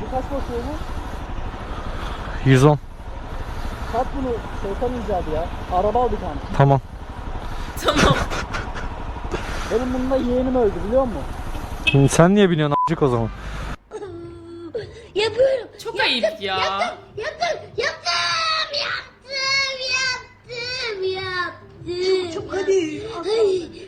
Abi kaç basıyor bu? 110. Sat bunu şeytan icadı ya. Araba aldık hani. Tamam. Tamam. Benim bununla yeğenim öldü biliyor musun? Şimdi sen niye biniyorsun a**cık o zaman? Yapıyorum. Çok ayıp ya. Yaptım, yaptım, yaptım, yaptım, yaptım. Çok, çok hadi. Hay,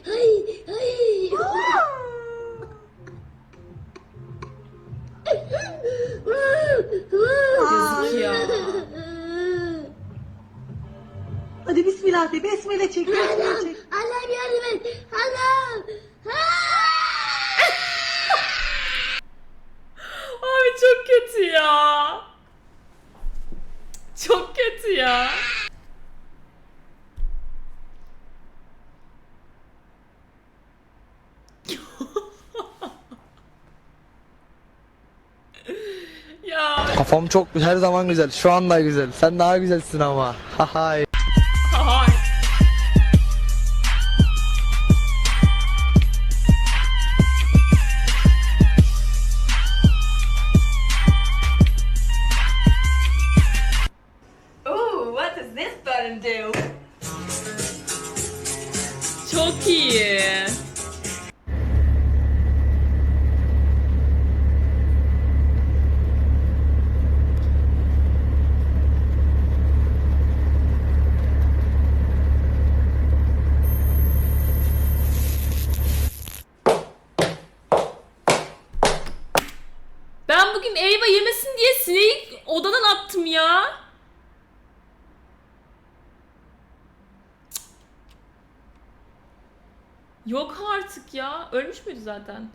Kafam çok her zaman güzel. Şu anda güzel. Sen daha güzelsin ama. Hahay. hay. Ooh, what does this button do? Çok iyi. Yok artık ya. Ölmüş müydü zaten?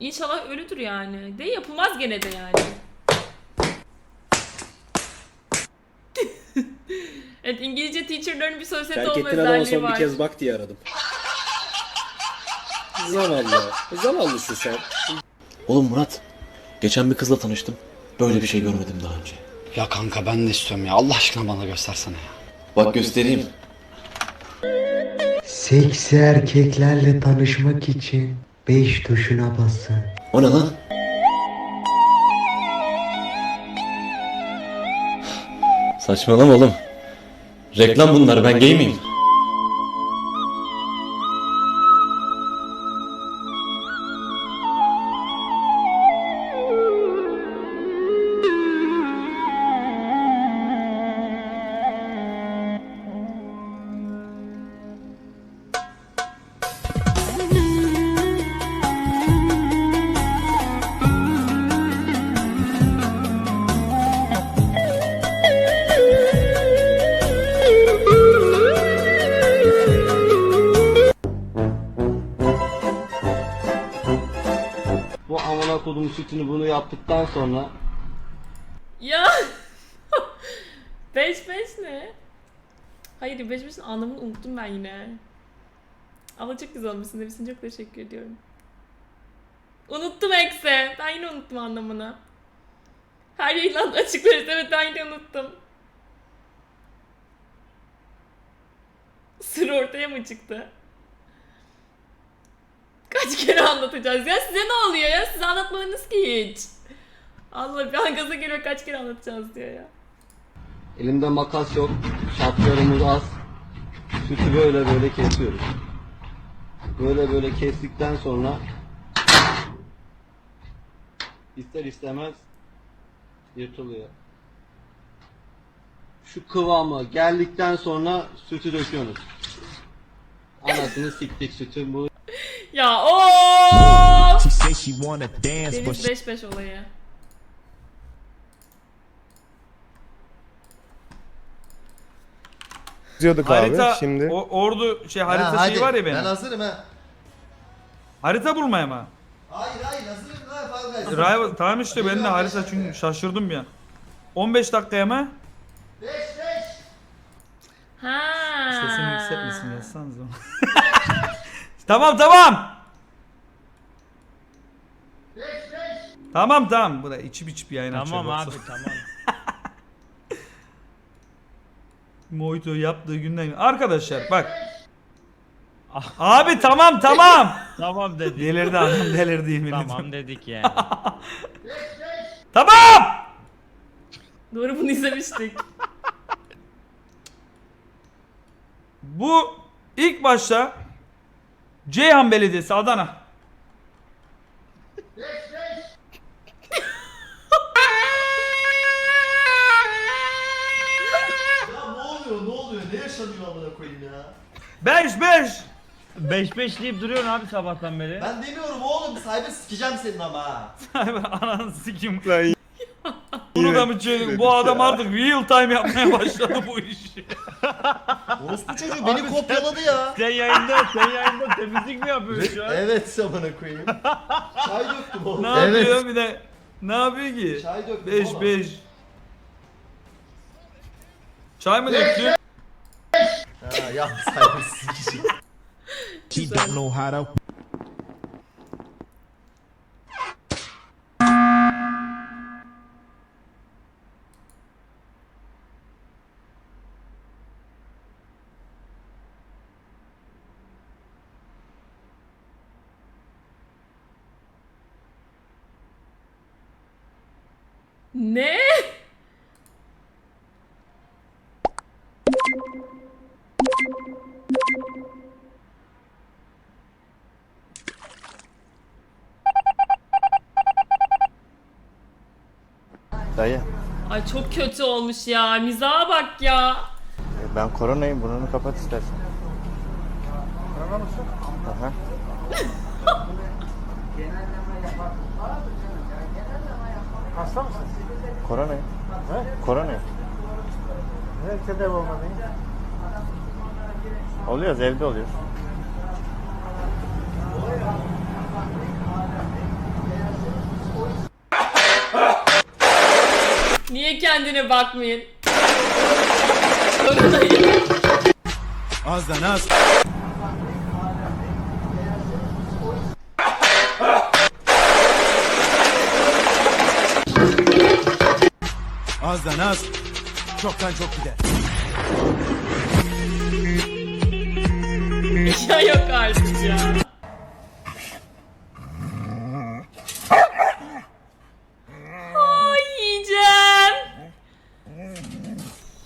İnşallah ölüdür yani. De yapılmaz gene de yani. evet İngilizce teacherların bir sosyete Terk olma özelliği son var. bir kez bak diye aradım. Zavallı. Zavallısın sen. Oğlum Murat, geçen bir kızla tanıştım. Böyle bir şey görmedim daha önce. Ya kanka ben de istiyorum ya. Allah aşkına bana göstersene ya. Bak göstereyim. Seksi erkeklerle tanışmak için 5 tuşuna basın. O ne lan? Saçmalama oğlum. Reklam bunlar, ben gay miyim? Kodum sütünü bunu yaptıktan sonra Ya 5 5 ne? Hayır 5 5'in anlamını unuttum ben yine. Ama çok güzel olmuşsun demişsin çok teşekkür ediyorum. Unuttum ekse. Ben yine unuttum anlamını. Her yayınlarda açıklarız. Evet ben yine unuttum. Sır ortaya mı çıktı? Kaç kere anlatacağız ya? Size ne oluyor ya? Siz anlatmadınız ki hiç. Allah bir an geliyor kaç kere anlatacağız diyor ya. elimde makas yok. Şartlarımız az. Sütü böyle böyle kesiyoruz. Böyle böyle kestikten sonra ister istemez yırtılıyor. Şu kıvamı geldikten sonra sütü döküyorsunuz. Anasını siktik sütü. Bu Ya o She say she wanna dance Deniz 5-5 olayı. Diyorduk Harita, abi şimdi. o, ordu şey harita şeyi var ya benim. hazırım ha. Harita bulmaya mı? Hayır hayır hazırım ha Fall Rival, tamam işte ben de harita çünkü şaşırdım ya. 15 dakikaya mı? Ha. Sesini yükseltmesin yazsanız o. tamam tamam. Tamam tamam. Bu da içip içip yayın açıyor. Tamam abi tamam. Mojito yaptığı günden. Arkadaşlar bak. Abi tamam tamam. tamam dedik. delirdi adam delirdi yemin ediyorum. tamam dedik yani. Tamam. Doğru bunu izlemiştik. Bu ilk başta Ceyhan Belediyesi Adana. Ya ne oluyor ne oluyor ne yaşanıyor amına koyayım ya. 5 5. 5 5 deyip duruyorsun abi sabahtan beri. Ben demiyorum oğlum sahibi sikeceğim senin ama ha. Ananı sikim. Bunu da mı çevirdik? Bu adam artık real time yapmaya başladı bu işi. Orospu çocuğu beni kopyaladı ya. Sen yayında sen yayında temizlik mi yapıyorsun şu an? Evet amına koyayım. Çay döktüm oğlum. Ne yapıyor bir de? Ne yapıyor ki? Çay döktüm 5 oğlum. 5. Çay mı döktün? Ha ya sahibi sikeceğim. Ne? Dayı Ay çok kötü olmuş ya. Mizaha bak ya. ben koronayım burnunu kapat istersen. Korona mısın? Aha. Hasta mısın? Koronayım. He? Koronayım. Ne tedavi olmadın? Oluyoruz evde oluyoruz. Niye kendine bakmayın? Azdan az. Azdan az. Çoktan çok gider. ya yok artık ya. Ay yiyeceğim.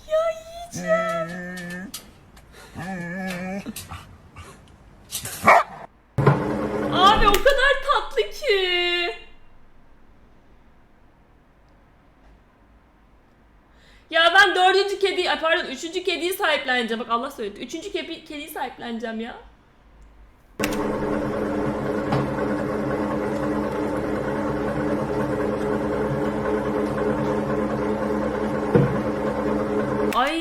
Ya. Abi o kadar tatlı ki. Ya ben dördüncü kedi, ay pardon üçüncü kediyi sahipleneceğim. Bak Allah söyledi. Üçüncü kedi, kediyi sahipleneceğim ya. Ay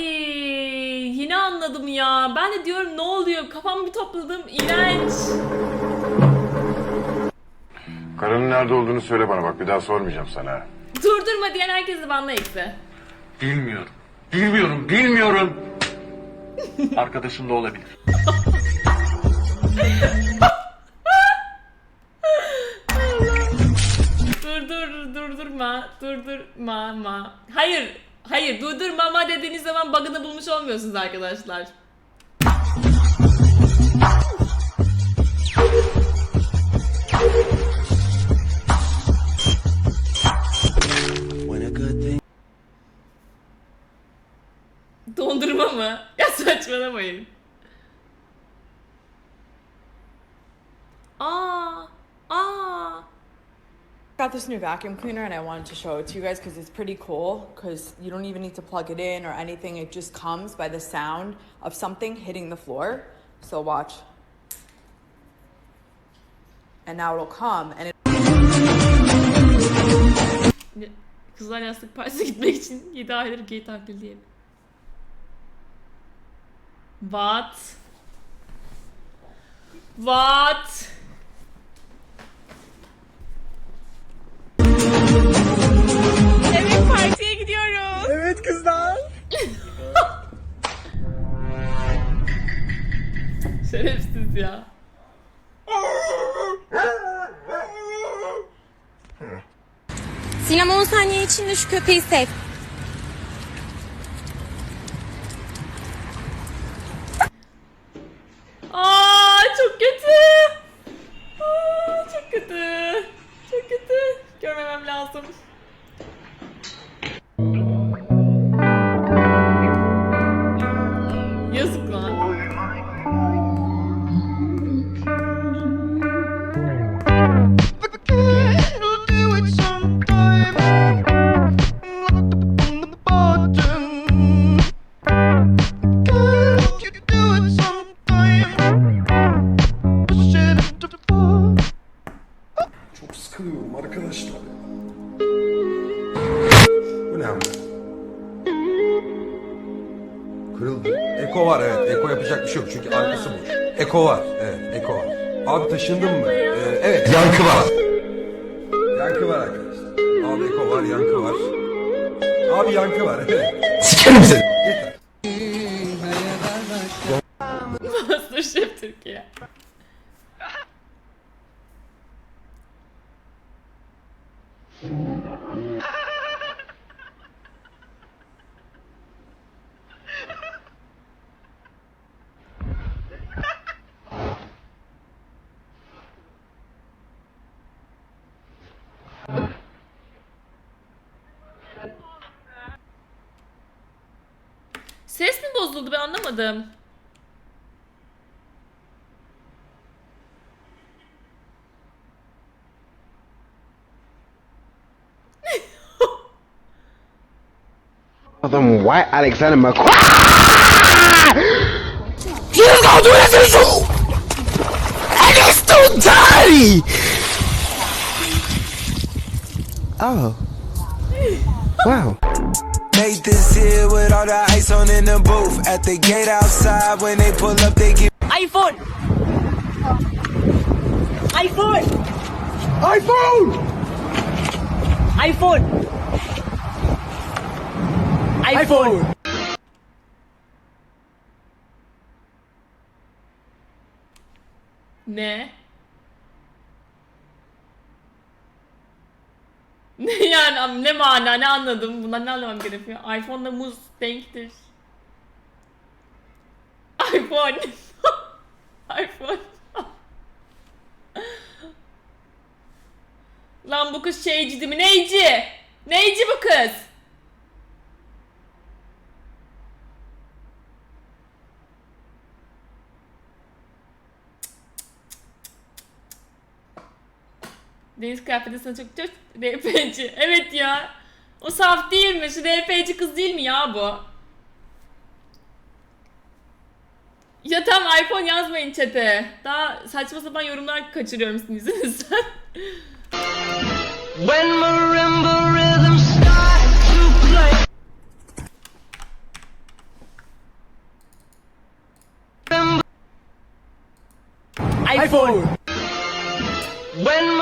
yine anladım ya. Ben de diyorum ne oluyor? Kafamı bir topladım. İğrenç. Karının nerede olduğunu söyle bana bak bir daha sormayacağım sana. Durdurma diyen herkesi banla eksi. Bilmiyorum. Bilmiyorum, bilmiyorum. Arkadaşım da olabilir. Durdur, durdurma, durdurma, ma. Hayır, hayır, durdurmama dediğiniz zaman bug'ını bulmuş olmuyorsunuz arkadaşlar. Aa, aa. got this new vacuum cleaner and I wanted to show it to you guys because it's pretty cool because you don't even need to plug it in or anything. It just comes by the sound of something hitting the floor. So watch. And now it'll come and it Kızlar Yastık Partisi'ne gitmek için 7 aydır gay taklidi diye. What? What? Evet partiye gidiyoruz. Evet kızlar. Şerefsiz ya. Sinem 10 saniye içinde şu köpeği sev. Yankı var arkadaşlar. Abi Eko var, yankı var. Abi yankı var. Sikerim seni. Yeter. Masterchef Türkiye. Ses mi bozuldu ben anlamadım. Adam White Alexander McQueen. Oh. Wow. Nathan's here with all the ice on in the booth. At the gate outside, when they pull up, they give iPhone! iPhone! iPhone! iPhone! iPhone! Ne? yani ne mana ne anladım? Bundan ne anlamam gerekiyor? iPhone'la muz denktir. iPhone. iPhone. Lan bu kız şeyci değil mi? Neyci? Neyci bu kız Deniz kıyafeti sana çok çok RP'ci. Evet ya. O saf değil mi? Şu RP'ci kız değil mi ya bu? Ya tam iPhone yazmayın chat'e. Daha saçma sapan yorumlar kaçırıyorum sizin yüzünüzden. When marimba rhythm start to play. iPhone! When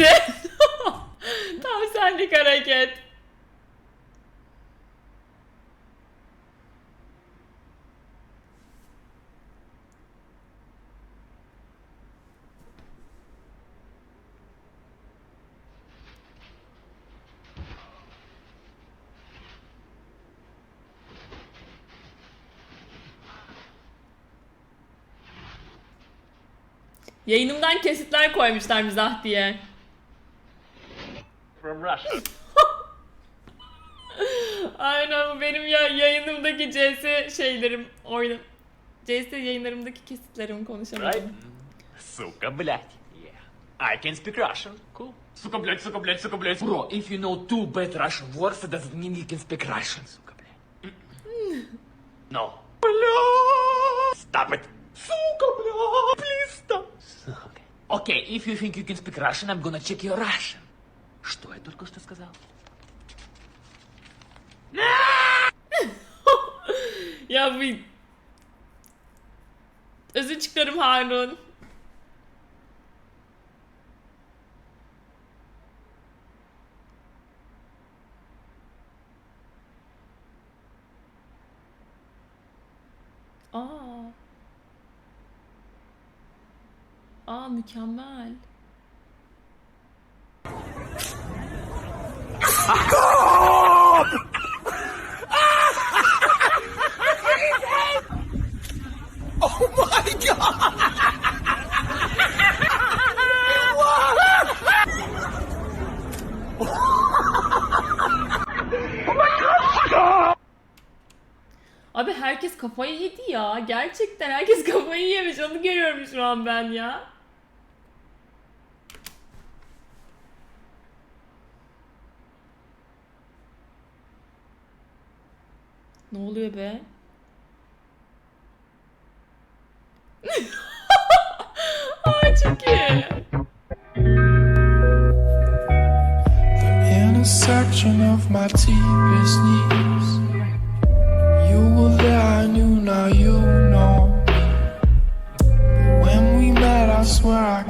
Eksi. tam senlik hareket. Yayınımdan kesitler koymuşlar mizah diye From Russia. Aynen bu benim ya yayınımdaki CS şeylerim oyun CS yayınlarımdaki kesitlerim konuşamadım. Сука, блядь. Yeah. I can speak Russian. Cool. Сука, блядь, сука, блядь, сука, блядь. Bro, if you know two bad Russian words, it doesn't mean you can speak Russian. Сука, блядь. No. Блядь. Stop it. Сука, блядь. Please stop. Сука. Okay, if you think you can speak Russian, I'm gonna check your Russian. Что я только что сказал? Ya bu Özür çıkarım Harun. Aa. Aa mükemmel. Abi herkes kafayı yedi ya. Gerçekten herkes kafayı yemiş. Onu görüyorum şu an ben ya. Ne oluyor be? Ay çok iyi. intersection of my deepest needs.